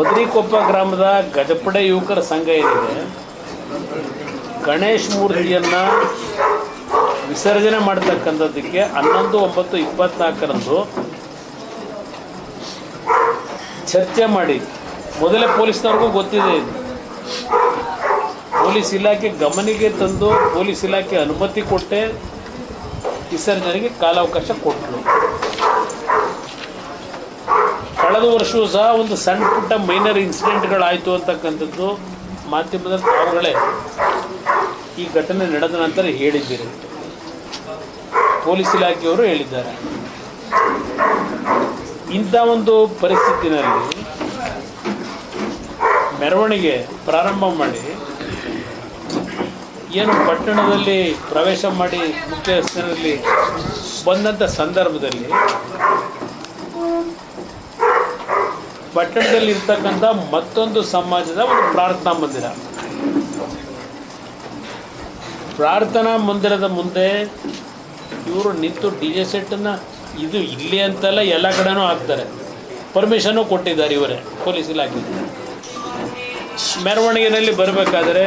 ಬದ್ರಿಕೊಪ್ಪ ಗ್ರಾಮದ ಗಜಪಡೆ ಯುವಕರ ಸಂಘ ಏನಿದೆ, ಗಣೇಶ್ ಮೂರ್ತಿಯನ್ನು ವಿಸರ್ಜನೆ ಮಾಡ್ತಕ್ಕಂಥದ್ದಕ್ಕೆ ಹನ್ನೊಂದು, ಒಂಬತ್ತು, ಇಪ್ಪತ್ನಾಲ್ಕರಂದು ಚರ್ಚೆ ಮಾಡಿ. ಮೊದಲೇ ಪೊಲೀಸ್ನವ್ರಿಗೂ ಗೊತ್ತಿದೆ ಇದು. ಪೊಲೀಸ್ ಇಲಾಖೆ ಗಮನಿಗೆ ತಂದು ಪೊಲೀಸ್ ಇಲಾಖೆ ಅನುಮತಿ ಕೊಟ್ಟೆ, ವಿಸರ್ಜನೆಗೆ ಕಾಲಾವಕಾಶ ಕೊಟ್ಟರು ಕಳೆದ ವರ್ಷವೂ ಸಹ ಒಂದು ಸಣ್ಣ ಪುಟ್ಟ ಮೈನರ್ ಇನ್ಸಿಡೆಂಟ್ಗಳಾಯಿತು ಅಂತಕ್ಕಂಥದ್ದು ಮಾಧ್ಯಮದ ತಾವುಗಳೇ ಈ ಘಟನೆ ನಡೆದ ನಂತರ ಹೇಳಿದ್ದೀರಿ. ಪೊಲೀಸ್ ಇಲಾಖೆಯವರು ಹೇಳಿದ್ದಾರೆ. ಇಂಥ ಒಂದು ಪರಿಸ್ಥಿತಿನಲ್ಲಿ ಮೆರವಣಿಗೆ ಪ್ರಾರಂಭ ಮಾಡಿ, ಏನು ಪಟ್ಟಣದಲ್ಲಿ ಪ್ರವೇಶ ಮಾಡಿ ಮುಖ್ಯ ರಸ್ತೆಯಲ್ಲಿ ಬಂದಂಥ ಸಂದರ್ಭದಲ್ಲಿ ಪಟ್ಟಣದಲ್ಲಿ ಇರ್ತಕ್ಕಂಥ ಮತ್ತೊಂದು ಸಮಾಜದ ಒಂದು ಪ್ರಾರ್ಥನಾ ಮಂದಿರ. ಪ್ರಾರ್ಥನಾ ಮಂದಿರದ ಮುಂದೆ ಇವರು ನಿಂತು ಡಿ ಜೆ ಸೆಟ್ಟನ್ನು ಇದು ಇಲ್ಲಿ ಅಂತೆಲ್ಲ ಎಲ್ಲ ಕಡೆನೂ ಹಾಕ್ತಾರೆ. ಪರ್ಮಿಷನ್ನು ಕೊಟ್ಟಿದ್ದಾರೆ ಇವರೇ, ಪೊಲೀಸ್ ಇಲಾಖೆ. ಮೆರವಣಿಗೆಯಲ್ಲಿ ಬರಬೇಕಾದ್ರೆ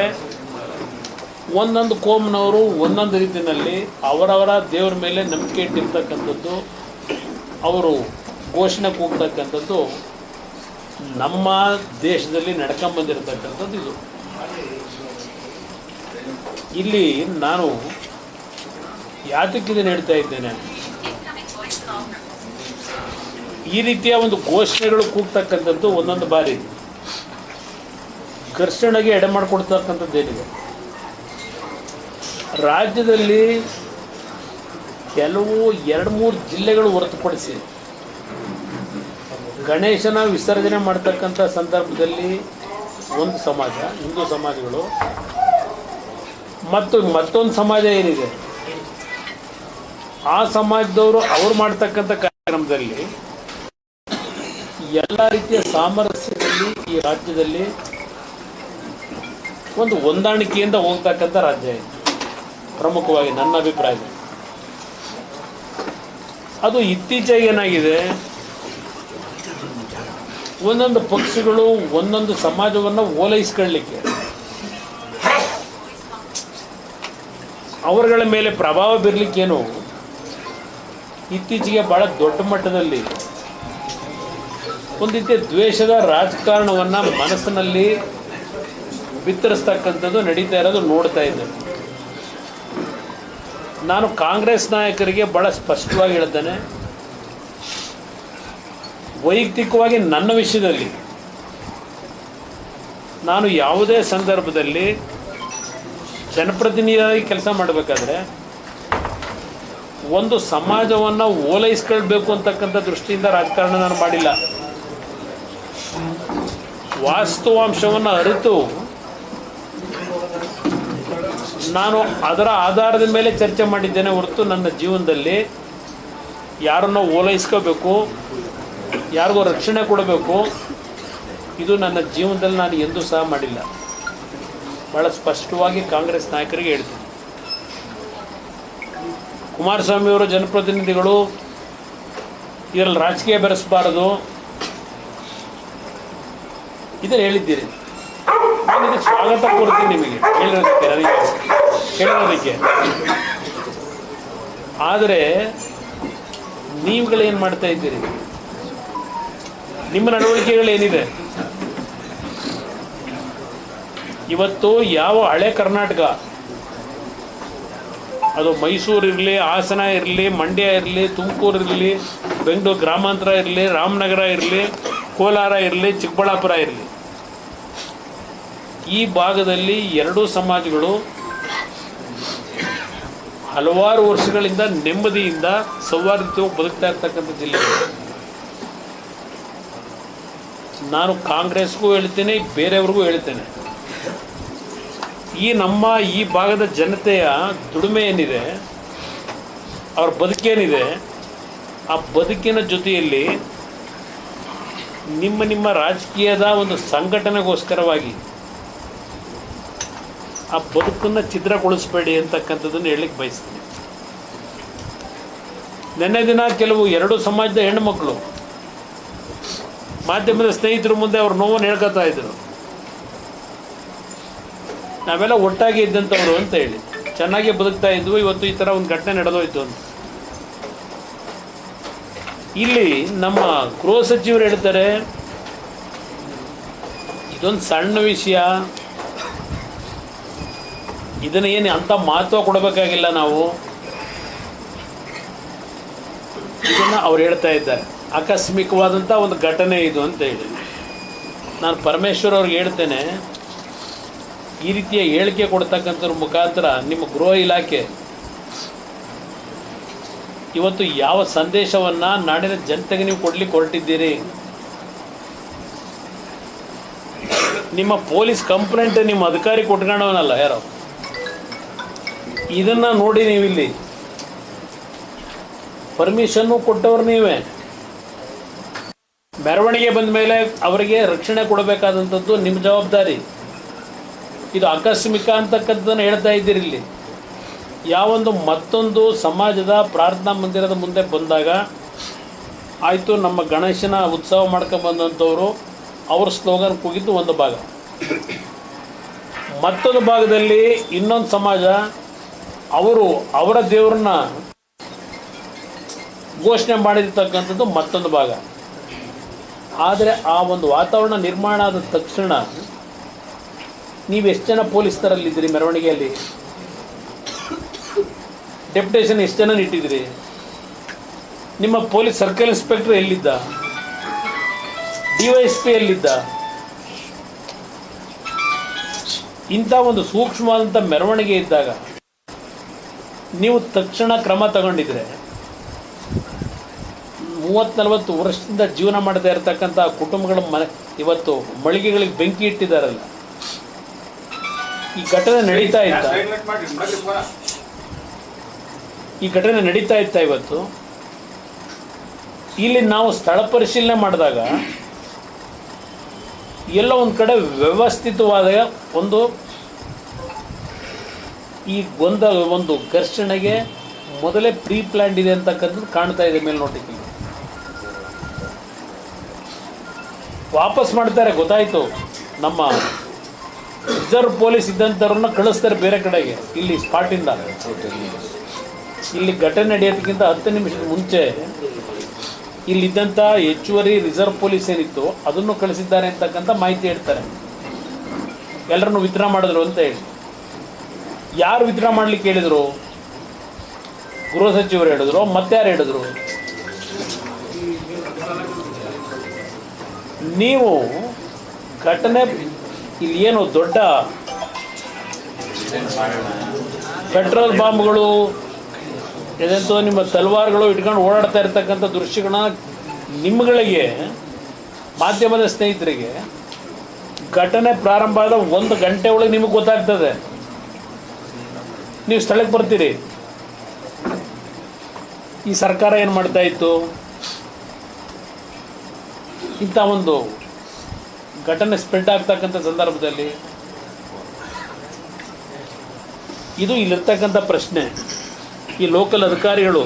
ಒಂದೊಂದು ಕೋಮ್ನವರು ಒಂದೊಂದು ರೀತಿಯಲ್ಲಿ ಅವರವರ ದೇವರ ಮೇಲೆ ನಂಬಿಕೆ ಇಟ್ಟಿರ್ತಕ್ಕಂಥದ್ದು, ಅವರು ಘೋಷಣೆ ಕೂಗ್ತಕ್ಕಂಥದ್ದು ನಮ್ಮ ದೇಶದಲ್ಲಿ ನಡ್ಕೊಂಬಂದಿರತಕ್ಕಂಥದ್ದು ಇದು. ಇಲ್ಲಿ ನಾನು ಯಾತಕ್ಕೆ ಇದನ್ನು ಹೇಳ್ತಾ ಇದ್ದೇನೆ, ಈ ರೀತಿಯ ಒಂದು ಘೋಷಣೆಗಳು ಕೂಗ್ತಕ್ಕಂಥದ್ದು ಒಂದೊಂದು ಬಾರಿ. ಘರ್ಷಣೆಗೆ ಎಡೆ ಮಾಡಿಕೊಡ್ತಕ್ಕಂಥದ್ದು ಏನಿದೆ? ರಾಜ್ಯದಲ್ಲಿ ಕೆಲವು ಎರಡು ಮೂರು ಜಿಲ್ಲೆಗಳು ಹೊರತುಪಡಿಸಿ ಗಣೇಶನ ವಿಸರ್ಜನೆ ಮಾಡ್ತಕ್ಕಂಥ ಸಂದರ್ಭದಲ್ಲಿ ಒಂದು ಸಮಾಜ, ಹಿಂದೂ ಸಮಾಜಗಳು, ಮತ್ತು ಮತ್ತೊಂದು ಸಮಾಜ ಏನಿದೆ? ಆ ಸಮಾಜದವರು ಅವ್ರು ಮಾಡ್ತಕ್ಕಂಥ ಕಾರ್ಯಕ್ರಮದಲ್ಲಿ ಎಲ್ಲ ರೀತಿಯ ಸಾಮರಸ್ಯದಲ್ಲಿ ಈ ರಾಜ್ಯದಲ್ಲಿ ಒಂದು ಹೊಂದಾಣಿಕೆಯಿಂದ ಹೋಗ್ತಕ್ಕಂಥ ರಾಜ್ಯ ಇದೆ. ಪ್ರಮುಖವಾಗಿ ನನ್ನ ಅಭಿಪ್ರಾಯ ಅದು ಇತ್ತೀಚೆಗೆ ಏನಾಗಿದೆ? ಒಂದೊಂದು ಪಕ್ಷಗಳು ಒಂದೊಂದು ಸಮಾಜವನ್ನು ಓಲೈಸ್ಕೊಳ್ಳಿಕ್ಕೆ. ಅವರುಗಳ ಮೇಲೆ ಪ್ರಭಾವ ಬೀರಲಿಕ್ಕೇನು? ಇತ್ತೀಚೆಗೆ ಭಾಳ ದೊಡ್ಡ ಮಟ್ಟದಲ್ಲಿ ಒಂದು ರೀತಿಯ ದ್ವೇಷದ ರಾಜಕಾರಣವನ್ನು ಮನಸ್ಸಿನಲ್ಲಿ ಬಿತ್ತರಿಸ್ತಕ್ಕಂಥದ್ದು ನಡೀತಾ ಇರೋದು ನೋಡ್ತಾ ಇದ್ದೇನೆ ನಾನು ಕಾಂಗ್ರೆಸ್ ನಾಯಕರಿಗೆ ಭಾಳ ಸ್ಪಷ್ಟವಾಗಿ ಹೇಳ್ತೇನೆ. ವೈಯಕ್ತಿಕವಾಗಿ ನನ್ನ ವಿಷಯದಲ್ಲಿ ನಾನು ಯಾವುದೇ ಸಂದರ್ಭದಲ್ಲಿ ಜನಪ್ರತಿನಿಧಿಯಾಗಿ ಕೆಲಸ ಮಾಡಬೇಕಾದ್ರೆ ಒಂದು ಸಮಾಜವನ್ನು ಓಲೈಸ್ಕೊಳ್ಬೇಕು ಅಂತಕ್ಕಂಥ ದೃಷ್ಟಿಯಿಂದ ರಾಜಕಾರಣ ನಾನು ಮಾಡಿಲ್ಲ. ವಾಸ್ತವಾಂಶವನ್ನು ಅರಿತು ನಾನು ಅದರ ಆಧಾರದ ಮೇಲೆ ಚರ್ಚೆ ಮಾಡಿದ್ದೇನೆ ಹೊರತು ನನ್ನ ಜೀವನದಲ್ಲಿ ಯಾರನ್ನೋ ಓಲೈಸ್ಕೋಬೇಕು ಯಾರಿಗೋ ರಕ್ಷಣೆ ಕೊಡಬೇಕು. ಇದು ನನ್ನ ಜೀವನದಲ್ಲಿ ನಾನು ಎಂದೂ ಸಹ ಮಾಡಿಲ್ಲ. ಭಾಳ ಸ್ಪಷ್ಟವಾಗಿ ಕಾಂಗ್ರೆಸ್ ನಾಯಕರಿಗೆ ಹೇಳ್ತೀನಿ. ಕುಮಾರಸ್ವಾಮಿಯವರು ಜನಪ್ರತಿನಿಧಿಗಳು ಇದರಲ್ಲಿ ರಾಜಕೀಯ ಬೆರೆಸಬಾರದು. ಇದನ್ನು ಹೇಳಿದ್ದೀರಿ. ನಾನು ಸ್ವಾಗತ ಕೊಡ್ತೀನಿ ನಿಮಗೆ. ಹೇಳಿರೋದಕ್ಕೆ ನನಗೆ ಹೇಳಿರೋದಕ್ಕೆ ಆದರೆ ನೀವುಗಳೇನು ಮಾಡ್ತಾ ಇದ್ದೀರಿ? ನಿಮ್ಮ ನಡವಳಿಕೆಗಳೇನಿದೆ ಇವತ್ತು ಯಾವ ಹಳೆ ಕರ್ನಾಟಕ? ಅದು ಮೈಸೂರು ಇರಲಿ, ಹಾಸನ ಇರಲಿ, ಮಂಡ್ಯ ಇರಲಿ, ತುಮಕೂರು ಇರಲಿ, ಬೆಂಗಳೂರು ಗ್ರಾಮಾಂತರ ಇರಲಿ, ರಾಮನಗರ ಇರಲಿ, ಕೋಲಾರ ಇರಲಿ, ಚಿಕ್ಕಬಳ್ಳಾಪುರ ಇರಲಿ. ಈ ಭಾಗದಲ್ಲಿ ಎರಡೂ ಸಮಾಜಗಳು ಹಲವಾರು ವರ್ಷಗಳಿಂದ ನೆಮ್ಮದಿಯಿಂದ ಸೌಹಾರ್ದತೆಯಾಗಿ ಬದುಕ್ತಾ ಇರ್ತಕ್ಕಂಥ ಜಿಲ್ಲೆಗಳು ನಾನು ಕಾಂಗ್ರೆಸ್ಗೂ ಹೇಳ್ತೀನಿ, ಬೇರೆಯವ್ರಿಗೂ ಹೇಳ್ತೇನೆ. ಈ ನಮ್ಮ ಈ ಭಾಗದ ಜನತೆಯ ದುಡಿಮೆ ಏನಿದೆ, ಅವ್ರ ಬದುಕೇನಿದೆ ಆ ಬದುಕಿನ ಜೊತೆಯಲ್ಲಿ ನಿಮ್ಮ ನಿಮ್ಮ ರಾಜಕೀಯದ ಒಂದು ಸಂಘಟನೆಗೋಸ್ಕರವಾಗಿ ಆ ಬದುಕನ್ನು ಛಿದ್ರಗೊಳಿಸಬೇಡಿ ಅಂತಕ್ಕಂಥದ್ದನ್ನು ಹೇಳಲಿಕ್ಕೆ ಬಯಸ್ತೀನಿ. ನಿನ್ನೆ ದಿನ ಕೆಲವು ಎರಡು ಸಮಾಜದ ಹೆಣ್ಣುಮಕ್ಕಳು ಮಾಧ್ಯಮದ ಸ್ನೇಹಿತರ ಮುಂದೆ ಅವ್ರ ನೋವನ್ನು ಹೇಳ್ಕೊತಾ ಇದ್ರು. ನಾವೆಲ್ಲ ಒಟ್ಟಾಗಿ ಇದ್ದಂಥವ್ರು ಅಂತ ಹೇಳಿ. ಚೆನ್ನಾಗಿ ಬದುಕ್ತಾ ಇದ್ವು, ಇವತ್ತು ಈ ಥರ ಒಂದು ಘಟನೆ ನಡೆದೋಯ್ತು ಅಂತ. ಇಲ್ಲಿ ನಮ್ಮ ಗೃಹ ಸಚಿವರು ಹೇಳ್ತಾರೆ, ಇದೊಂದು ಸಣ್ಣ ವಿಷಯ. ಇದನ್ನ ಏನು ಅಂಥ ಮಹತ್ವ ಕೊಡಬೇಕಾಗಿಲ್ಲ ನಾವು. ಇದನ್ನು ಅವ್ರು ಹೇಳ್ತಾ ಇದ್ದಾರೆ. ಆಕಸ್ಮಿಕವಾದಂಥ ಒಂದು ಘಟನೆ ಇದು ಅಂತ ಹೇಳಿ. ನಾನು ಪರಮೇಶ್ವರ್ ಅವ್ರಿಗೆ ಹೇಳ್ತೇನೆ, ಈ ರೀತಿಯ ಹೇಳಿಕೆ ಕೊಡ್ತಕ್ಕಂಥವ್ರ ಮುಖಾಂತರ ನಿಮ್ಮ ಗೃಹ ಇಲಾಖೆ ಇವತ್ತು ಯಾವ ಸಂದೇಶವನ್ನು ನಾಡಿನ ಜನತೆಗೆ ನೀವು ಕೊಡ್ಲಿಕ್ಕೆ ಹೊರಟಿದ್ದೀರಿ ನಿಮ್ಮ ಪೊಲೀಸ್ ಕಂಪ್ಲೇಂಟ್ ನಿಮ್ಮ ಅಧಿಕಾರಿ ಕೊಟ್ಕೊಂಡವನಲ್ಲ ಯಾರೋ? ಇದನ್ನು ನೋಡಿ ನೀವಿಲ್ಲಿ. ಪರ್ಮಿಷನ್ನು ಕೊಟ್ಟವ್ರು ನೀವೇ. ಮೆರವಣಿಗೆ ಬಂದ ಮೇಲೆ ಅವರಿಗೆ ರಕ್ಷಣೆ ಕೊಡಬೇಕಾದಂಥದ್ದು ನಿಮ್ಮ ಜವಾಬ್ದಾರಿ. ಇದು ಆಕಸ್ಮಿಕ ಅಂತಕ್ಕಂಥದ್ದನ್ನು ಹೇಳ್ತಾ ಇದ್ದೀರಿ ಇಲ್ಲಿ. ಯಾವೊಂದು ಮತ್ತೊಂದು ಸಮಾಜದ ಪ್ರಾರ್ಥನಾ ಮಂದಿರದ ಮುಂದೆ ಬಂದಾಗ ಆಯಿತು, ನಮ್ಮ ಗಣೇಶನ ಉತ್ಸವ ಮಾಡ್ಕೊಂಬಂದಂಥವ್ರು ಅವ್ರ ಸ್ಲೋಗನ್ ಕೂಗಿದ್ದು ಒಂದು ಭಾಗ. ಮತ್ತೊಂದು ಭಾಗದಲ್ಲಿ ಇನ್ನೊಂದು ಸಮಾಜ, ಅವರು ಅವರ ದೇವರನ್ನ ಘೋಷಣೆ ಮಾಡಿರ್ತಕ್ಕಂಥದ್ದು ಮತ್ತೊಂದು ಭಾಗ. ಆದರೆ ಆ ಒಂದು ವಾತಾವರಣ ನಿರ್ಮಾಣ ಆದ ತಕ್ಷಣ ನೀವು ಎಷ್ಟು ಜನ ಪೊಲೀಸ್ತರಲ್ಲಿದ್ದೀರಿ ಮೆರವಣಿಗೆಯಲ್ಲಿ? ಡೆಪ್ಯುಟೇಷನ್ ಎಷ್ಟು ಜನ ಇಟ್ಟಿದ್ದೀರಿ? ನಿಮ್ಮ ಪೊಲೀಸ್ ಸರ್ಕಲ್ ಇನ್ಸ್ಪೆಕ್ಟರ್ ಎಲ್ಲಿದ್ದ? ಡಿ ವೈ ಎಸ್ ಪಿ ಎಲ್ಲಿದ್ದ? ಇಂಥ ಒಂದು ಸೂಕ್ಷ್ಮವಾದಂಥ ಮೆರವಣಿಗೆ ಇದ್ದಾಗ ನೀವು ತಕ್ಷಣ ಕ್ರಮ ತಗೊಂಡಿದ್ರೆ ಮೂವತ್ತು ನಲವತ್ತು ವರ್ಷದಿಂದ ಜೀವನ ಮಾಡದೇ ಇರತಕ್ಕಂಥ ಕುಟುಂಬಗಳ ಮನೆ ಇವತ್ತು ಮಳಿಗೆಗಳಿಗೆ ಬೆಂಕಿ ಇಟ್ಟಿದ್ದಾರಲ್ಲ. ಈ ಘಟನೆ ನಡೀತಾ ಇತ್ತ ಈ ಘಟನೆ ನಡೀತಾ ಇತ್ತ ಇವತ್ತು. ಇಲ್ಲಿ ನಾವು ಸ್ಥಳ ಪರಿಶೀಲನೆ ಮಾಡಿದಾಗ ಎಲ್ಲ ಒಂದು ಕಡೆ ವ್ಯವಸ್ಥಿತವಾದ ಒಂದು ಈ ಗೊಂದಲ, ಒಂದು ಘರ್ಷಣೆಗೆ ಮೊದಲೇ ಪ್ರೀ ಪ್ಲ್ಯಾಂಡ್ ಇದೆ ಅಂತಕ್ಕಂಥದ್ದು ಕಾಣ್ತಾ ಇದೆ ಮೇಲ್ನೋಟಕ್ಕೆ. ವಾಪಸ್ ಮಾಡ್ತಾರೆ, ಗೊತ್ತಾಯ್ತು. ನಮ್ಮ ರಿಸರ್ವ್ ಪೊಲೀಸ್ ಇದ್ದಂಥವ್ರನ್ನ ಕಳಿಸ್ತಾರೆ ಬೇರೆ ಕಡೆಗೆ, ಇಲ್ಲಿ ಸ್ಪಾಟಿಂದ ಇಲ್ಲಿ ಘಟನೆ ನಡೆಯೋದಕ್ಕಿಂತ ಹತ್ತು ನಿಮಿಷ ಮುಂಚೆ ಇಲ್ಲಿದ್ದಂಥ ಹೆಚ್ಚುವರಿ ರಿಸರ್ವ್ ಪೊಲೀಸ್ ಏನಿತ್ತು ಅದನ್ನು ಕಳಿಸಿದ್ದಾರೆ ಅಂತಕ್ಕಂಥ ಮಾಹಿತಿ ಹೇಳ್ತಾರೆ. ಎಲ್ಲರನ್ನು ವಿತ್ಡ್ರಾ ಮಾಡಿದ್ರು ಅಂತ ಹೇಳಿ. ಯಾರು ವಿತ್ಡ್ರಾ ಮಾಡಲಿಕ್ಕೆ ಹೇಳಿದರು? ಗೃಹ ಸಚಿವರು ಹೇಳಿದ್ರು ಯಾರು ಹೇಳಿದ್ರು? ನೀವು ಘಟನೆ, ಇಲ್ಲಿ ಏನು ದೊಡ್ಡ ಪೆಟ್ರೋಲ್ ಬಾಂಬ್ಗಳು, ಏನಂತೂ ನಿಮ್ಮ ತಲ್ವಾರ್ಗಳು ಇಟ್ಕೊಂಡು ಓಡಾಡ್ತಾ ಇರ್ತಕ್ಕಂಥ ದೃಶ್ಯಗಳನ್ನ ನಿಮ್ಮಗಳಿಗೆ ಮಾಧ್ಯಮದ ಸ್ನೇಹಿತರಿಗೆ, ಘಟನೆ ಪ್ರಾರಂಭ ಆದ ಒಂದು ಗಂಟೆ ಒಳಗೆ ನಿಮಗೆ ಗೊತ್ತಾಗ್ತದೆ. ನೀವು ಸ್ಥಳಕ್ಕೆ ಬರ್ತೀರಿ. ಈ ಸರ್ಕಾರ ಏನು ಮಾಡ್ತಾ ಇತ್ತು? ಇಂಥ ಒಂದು ಘಟನೆ ಸ್ಪ್ರೆಡ್ ಆಗ್ತಕ್ಕಂಥ ಸಂದರ್ಭದಲ್ಲಿ ಇದು ಇಲ್ಲಿರ್ತಕ್ಕಂಥ ಪ್ರಶ್ನೆ. ಈ ಲೋಕಲ್ ಅಧಿಕಾರಿಗಳು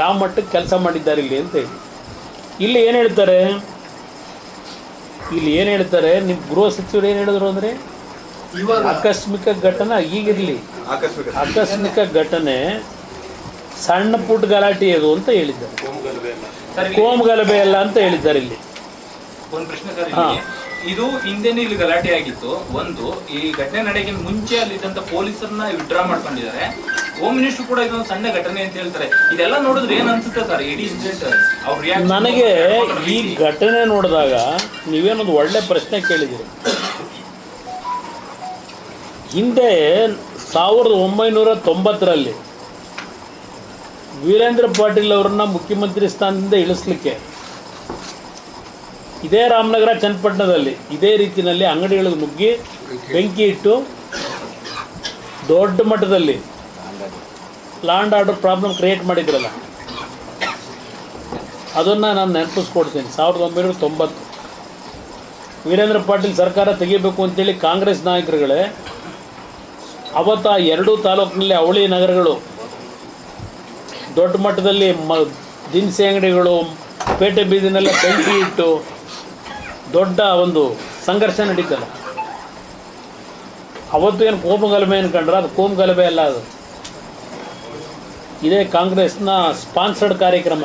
ಯಾವ ಮಟ್ಟಕ್ಕೆ ಕೆಲಸ ಮಾಡಿದ್ದಾರೆ ಇಲ್ಲಿ ಅಂತೇಳಿ ಇಲ್ಲಿ ಏನು ಹೇಳ್ತಾರೆ? ಇಲ್ಲಿ ಏನು ಹೇಳ್ತಾರೆ? ನಿಮ್ಮ ಗೃಹ ಸಚಿವರು ಏನು ಹೇಳಿದ್ರು ಅಂದರೆ ಆಕಸ್ಮಿಕ ಘಟನೆ ಈಗಿರಲಿ. ಆಕಸ್ಮಿಕ. ಆಕಸ್ಮಿಕ ಘಟನೆ ಸಣ್ಣ ಪುಟ್ಟ ಗಲಾಟೆ ಅದು ಅಂತ ಹೇಳಿದ್ದಾರೆ. ಕೋಮ್ ಗಲಭೆ ಅಲ್ಲ ಅಂತ ಹೇಳಿದ್ದಾರೆ ಇಲ್ಲಿ. ಒಂದು ಪ್ರಶ್ನೆ ಸರ್ ಇದು ಹಿಂದೆನೇ ಇಲ್ಲಿ ಗಲಾಟೆ ಆಗಿತ್ತು. ಒಂದು ಈ ಘಟನೆ ನಡೆಗಿನ ಮುಂಚೆ ಅಲ್ಲಿದ್ದಂತ ಪೊಲೀಸರನ್ನ ವಿಡ್ರಾ ಮಾಡ್ಕೊಂಡಿದ್ದಾರೆ. ಹೋಮ್ ಮಿನಿಸ್ಟರ್ ಕೂಡ ಇದೊಂದು ಸಣ್ಣ ಘಟನೆ ಅಂತ ಹೇಳ್ತಾರೆ. ಇದೆಲ್ಲ ನೋಡಿದ್ರೆ ಏನ್ ಅನ್ಸುತ್ತೆ ಸರ್? ಇಡೀ ಇನ್ಸಿಡೆಂಟ್ ನನಗೆ ಈ ಘಟನೆ ನೋಡಿದಾಗ ನೀವೇನೊಂದು ಒಳ್ಳೆ ಪ್ರಶ್ನೆ ಕೇಳಿದಿರಿ ಹಿಂದೆ ಸಾವಿರದ ಒಂಬೈನೂರ ತೊಂಬತ್ತರಲ್ಲಿ ವೀರೇಂದ್ರ ಪಾಟೀಲ್ ಅವರನ್ನ ಮುಖ್ಯಮಂತ್ರಿ ಸ್ಥಾನದಿಂದ ಇಳಿಸ್ಲಿಕ್ಕೆ ಇದೇ ರಾಮನಗರ ಚನ್ನಪಟ್ಟಣದಲ್ಲಿ ಇದೇ ರೀತಿಯಲ್ಲಿ ಅಂಗಡಿಗಳಿಗೆ ನುಗ್ಗಿ ಬೆಂಕಿ ಇಟ್ಟು ದೊಡ್ಡ ಮಟ್ಟದಲ್ಲಿ ಲ್ಯಾಂಡ್ ಆರ್ಡರ್ ಪ್ರಾಬ್ಲಮ್ ಕ್ರಿಯೇಟ್ ಮಾಡಿದ್ರಲ್ಲ. ಅದನ್ನು ನಾನು ನೆನಪಿಸ್ಕೊಡ್ತೀನಿ. ಸಾವಿರದ ಒಂಬೈನೂರ ತೊಂಬತ್ತು. ವೀರೇಂದ್ರ ಪಾಟೀಲ್ ಸರ್ಕಾರ ತೆಗಿಬೇಕು ಅಂತೇಳಿ ಕಾಂಗ್ರೆಸ್ ನಾಯಕರುಗಳೇ, ಅವತ್ತು ಆ ಎರಡೂ ತಾಲೂಕಿನಲ್ಲಿ ಅವಳಿ ನಗರಗಳು, ದೊಡ್ಡ ಮಟ್ಟದಲ್ಲಿ ಮ ದಿನಸಿ ಅಂಗಡಿಗಳು, ಪೇಟೆ ಬೀದಿನೆಲ್ಲ ಬೆಂಕಿ ಇಟ್ಟು ದೊಡ್ಡ ಒಂದು ಸಂಘರ್ಷ ನಡೀತಲ್ಲ ಅವತ್ತು ಏನು ಕೋಮು ಗಲಭೆ ಅನ್ಕೊಂಡ್ರೆ ಅದು ಕೋಮು ಗಲಭೆ ಅಲ್ಲ ಅದು. ಇದೇ ಕಾಂಗ್ರೆಸ್ನ ಸ್ಪಾನ್ಸರ್ಡ್ ಕಾರ್ಯಕ್ರಮ.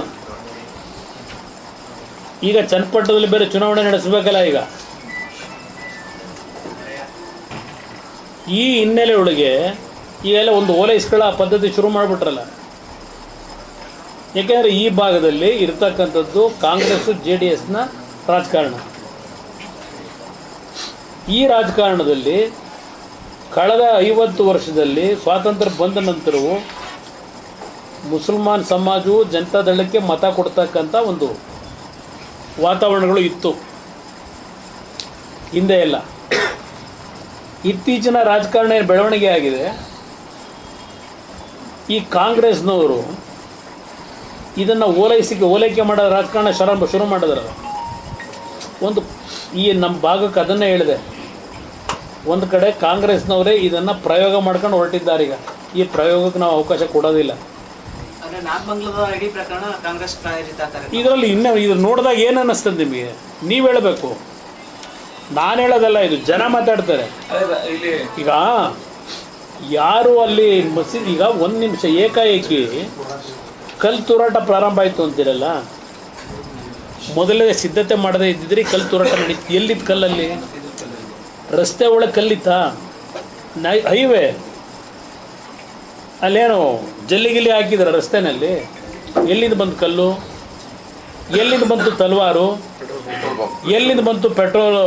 ಈಗ ಚನ್ನಪಟ್ಟದಲ್ಲಿ ಬೇರೆ ಚುನಾವಣೆ ನಡೆಸಬೇಕಲ್ಲ ಈಗ. ಈ ಹಿನ್ನೆಲೆ ಒಳಗೆ ಈಗೆಲ್ಲ ಒಂದು ಓಲೈಸ್ಗಳ ಪದ್ಧತಿ ಶುರು ಮಾಡಿಬಿಟ್ರಲ್ಲ. ಏಕೆಂದರೆ ಈ ಭಾಗದಲ್ಲಿ ಇರ್ತಕ್ಕಂಥದ್ದು ಕಾಂಗ್ರೆಸ್ ಜೆ ಡಿ ಎಸ್ನ ರಾಜಕಾರಣ. ಈ ರಾಜಕಾರಣದಲ್ಲಿ ಕಳೆದ ಐವತ್ತು ವರ್ಷದಲ್ಲಿ ಸ್ವಾತಂತ್ರ್ಯ ಬಂದ ನಂತರವೂ ಮುಸಲ್ಮಾನ್ ಸಮಾಜವು ಜನತಾದಳಕ್ಕೆ ಮತ ಕೊಡ್ತಕ್ಕಂಥ ಒಂದು ವಾತಾವರಣಗಳು ಇತ್ತು. ಹಿಂದೆ ಎಲ್ಲ. ಇತ್ತೀಚಿನ ರಾಜಕಾರಣ ಏನು ಬೆಳವಣಿಗೆ ಆಗಿದೆ? ಈ ಕಾಂಗ್ರೆಸ್ನವರು ಇದನ್ನು ಓಲೈಸಿಕೆ ಓಲೈಕೆ ಮಾಡೋ ರಾಜಕಾರಣ ಶರ, ಶುರು ಮಾಡಿದ್ರು. ಒಂದು ಈ ನಮ್ಮ ಭಾಗಕ್ಕೆ ಅದನ್ನೇ ಹೇಳಿದೆ. ಒಂದು ಕಡೆ ಕಾಂಗ್ರೆಸ್ನವರೇ ಇದನ್ನು ಪ್ರಯೋಗ ಮಾಡ್ಕೊಂಡು ಹೊರಟಿದ್ದಾರೆ ಈಗ. ಈ ಪ್ರಯೋಗಕ್ಕೆ ನಾವು ಅವಕಾಶ ಕೊಡೋದಿಲ್ಲ. ಇದರಲ್ಲಿ ಇನ್ನೂ ಇದು ನೋಡಿದಾಗ ಏನು ಅನ್ನಿಸ್ತದೆ ನಿಮಗೆ? ನೀವು ಹೇಳಬೇಕು. ನಾನು ಹೇಳೋದಲ್ಲ ಇದು ಜನ ಮಾತಾಡ್ತಾರೆ. ಈಗ ಯಾರು ಅಲ್ಲಿ ಮಸೀದಿ ಈಗ ಒಂದು ನಿಮಿಷ ಏಕಾಏಕಿ ಕಲ್ ತೂರಾಟ ಪ್ರಾರಂಭ ಆಯಿತು ಅಂತೀರಲ್ಲ? ಮೊದಲೇ ಸಿದ್ಧತೆ ಮಾಡದೇ ಇದ್ದಿದ್ರಿ ಕಲ್ ತೂರಾಟ ನಡೀತು ಎಲ್ಲಿದ್ದು ಕಲ್ಲಲ್ಲಿ? ರಸ್ತೆ ಒಳಗೆ ಕಲ್ಲಿತ್ತಾ. ನೈ, ಹೈವೇ. ಅಲ್ಲೇನು ಜಲ್ಲಿ ಗಿಲ್ಲಿ ಹಾಕಿದ್ರ ರಸ್ತೆನಲ್ಲಿ. ಎಲ್ಲಿಂದ ಬಂತು ಕಲ್ಲು? ಎಲ್ಲಿಂದ ಬಂತು ತಲ್ವಾರು? ಎಲ್ಲಿಂದ ಬಂತು ಪೆಟ್ರೋಲ್,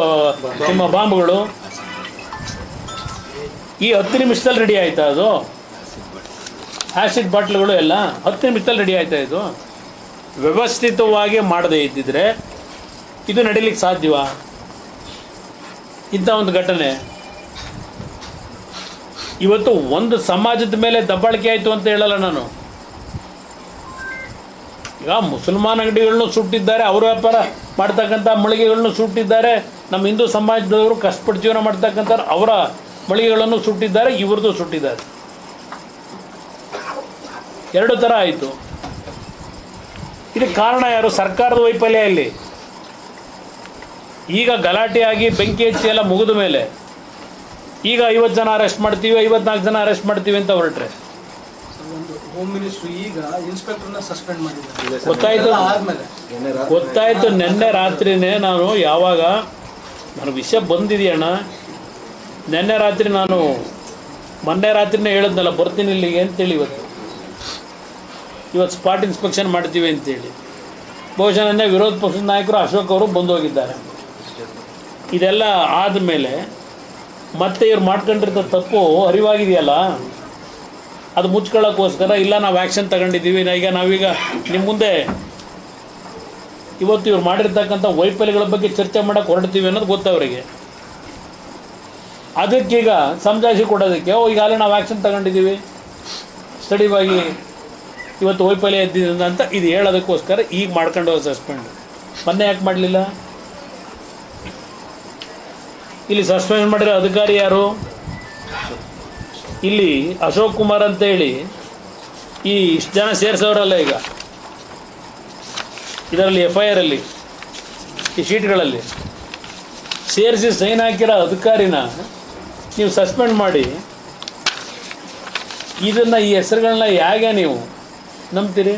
ನಿಮ್ಮ ಬಾಂಬ್ಗಳು? ಈ ಹತ್ತು ನಿಮಿಷದಲ್ಲಿ ರೆಡಿ ಆಯ್ತಾ ಅದು? ಆ್ಯಸಿಡ್ ಬಾಟ್ಲ್ಗಳು ಎಲ್ಲ ಹತ್ತು ನಿಮಿಷದಲ್ಲಿ ರೆಡಿ ಆಯ್ತಾ ಇದು? ವ್ಯವಸ್ಥಿತವಾಗಿ ಮಾಡದೇ ಇದ್ದಿದ್ರೆ ಇದು ನಡೀಲಿಕ್ಕೆ ಸಾಧ್ಯವಾ? ಇಂಥ ಒಂದು ಘಟನೆ. ಇವತ್ತು ಒಂದು ಸಮಾಜದ ಮೇಲೆ ದಬ್ಬಾಳಿಕೆ ಆಯಿತು ಅಂತ ಹೇಳಲ್ಲ ನಾನು. ಈಗ ಮುಸಲ್ಮಾನ್ ಅಂಗಡಿಗಳನ್ನು ಸುಟ್ಟಿದ್ದಾರೆ, ಅವ್ರ ವ್ಯಾಪಾರ ಮಾಡ್ತಕ್ಕಂಥ ಮಳಿಗೆಗಳನ್ನು ಸುಟ್ಟಿದ್ದಾರೆ, ನಮ್ಮ ಹಿಂದೂ ಸಮಾಜದವರು ಕಷ್ಟಪಟ್ಟು ಜೀವನ ಮಾಡ್ತಕ್ಕಂಥ ಅವರ ಮಳಿಗೆಗಳನ್ನು ಸುಟ್ಟಿದ್ದಾರೆ, ಇವ್ರದ್ದು ಸುಟ್ಟಿದ್ದಾರೆ. ಎರಡು ಥರ ಆಯಿತು. ಇದಕ್ಕೆ ಕಾರಣ ಯಾರು? ಸರ್ಕಾರದ ವೈಫಲ್ಯ ಇಲ್ಲಿ ಈಗ ಗಲಾಟೆಯಾಗಿ ಬೆಂಕಿ ಹಚ್ಚಿ ಎಲ್ಲ ಮುಗಿದ ಮೇಲೆ ಈಗ ಐವತ್ತು ಜನ ಅರೆಸ್ಟ್ ಮಾಡ್ತೀವಿ ಐವತ್ನಾಲ್ಕು ಜನ ಅರೆಸ್ಟ್ ಮಾಡ್ತೀವಿ ಅಂತ ಹೊರಟ್ರೆ? ಒಂದು ಹೋಮ್ ಮಿನಿಸ್ಟ್ರು ಈಗ ಇನ್ಸ್ಪೆಕ್ಟರ್ನ ಸಸ್ಪೆಂಡ್ ಮಾಡಿದ್ದಾರೆ. ಗೊತ್ತಾಯ್ತು. ಆದ್ಮೇಲೆ. ಗೊತ್ತಾಯ್ತು ನಿನ್ನೆ ರಾತ್ರಿನೇ ನಾನು ಯಾವಾಗ ನನ್ನ ವಿಷಯ ಬಂದಿದೆಯಣ್ಣ. ನಿನ್ನೆ ರಾತ್ರಿ ನಾನು ಮೊನ್ನೆ ರಾತ್ರಿನೇ ಹೇಳಿದ್ನಲ್ಲ ಬರ್ತೀನಿ ಇಲ್ಲಿಗೆ ಅಂತೇಳಿ ಇವತ್ತು. ಇವತ್ತು ಸ್ಪಾಟ್ ಇನ್ಸ್ಪೆಕ್ಷನ್ ಮಾಡ್ತೀವಿ ಅಂತೇಳಿ. ಬಹುಶಃ ನಿನ್ನೆ ವಿರೋಧ ಪಕ್ಷದ ನಾಯಕರು ಅಶೋಕ್ ಅವರು ಬಂದು ಹೋಗಿದ್ದಾರೆ. ಇದೆಲ್ಲ ಆದಮೇಲೆ ಮತ್ತೆ ಇವ್ರು ಮಾಡ್ಕೊಂಡಿರ್ತ ತಪ್ಪು ಅರಿವಾಗಿದೆಯಲ್ಲ? ಅದು ಮುಚ್ಕೊಳ್ಳೋಕ್ಕೋಸ್ಕರ, ಇಲ್ಲ ನಾವು ಆ್ಯಕ್ಷನ್ ತಗೊಂಡಿದ್ದೀವಿ ಈಗ ನಾವೀಗ ನಿಮ್ಮ ಮುಂದೆ ಇವತ್ತು ಇವ್ರು ಮಾಡಿರ್ತಕ್ಕಂಥ ವೈಫಲ್ಯಗಳ ಬಗ್ಗೆ ಚರ್ಚೆ ಮಾಡೋಕೆ ಹೊರಡ್ತೀವಿ ಅನ್ನೋದು ಗೊತ್ತವರಿಗೆ ಅದಕ್ಕೀಗ ಸಮಜಾಯಿಸಿ ಕೊಡೋದಕ್ಕೆ, ಓ, ಈಗಾಗಲೇ ನಾವು ಆ್ಯಕ್ಷನ್ ತಗೊಂಡಿದ್ದೀವಿ ಸ್ಟಡಿವಾಗಿ ಇವತ್ತು ವೈಫಲ್ಯ ಎದ್ದಿದ್ದ ಅಂತ ಇದು ಹೇಳೋದಕ್ಕೋಸ್ಕರ ಈಗ ಮಾಡ್ಕೊಂಡು ಸಸ್ಪೆಂಡ್ ಮೊನ್ನೆ ಯಾಕೆ ಮಾಡಲಿಲ್ಲ? ಇಲ್ಲಿ ಸಸ್ಪೆಂಡ್ ಮಾಡಿರೋ ಅಧಿಕಾರಿ ಯಾರು? ಇಲ್ಲಿ ಅಶೋಕ್ ಕುಮಾರ್ ಅಂತೇಳಿ ಈ ಇಷ್ಟು ಜನ ಸೇರಿಸೋರಲ್ಲ ಈಗ. ಇದರಲ್ಲಿ ಎಫ್ ಐ ಆರಲ್ಲಿ ಈ ಶೀಟ್ಗಳಲ್ಲಿ. ಸೇರಿಸಿ ಸೈನ್ ಹಾಕಿರೋ ಅಧಿಕಾರಿನ ನೀವು ಸಸ್ಪೆಂಡ್ ಮಾಡಿ. ಇದನ್ನು ಈ ಹೆಸರುಗಳನ್ನ ಹೇಗೆ ನೀವು ನಂಬ್ತೀರಿ?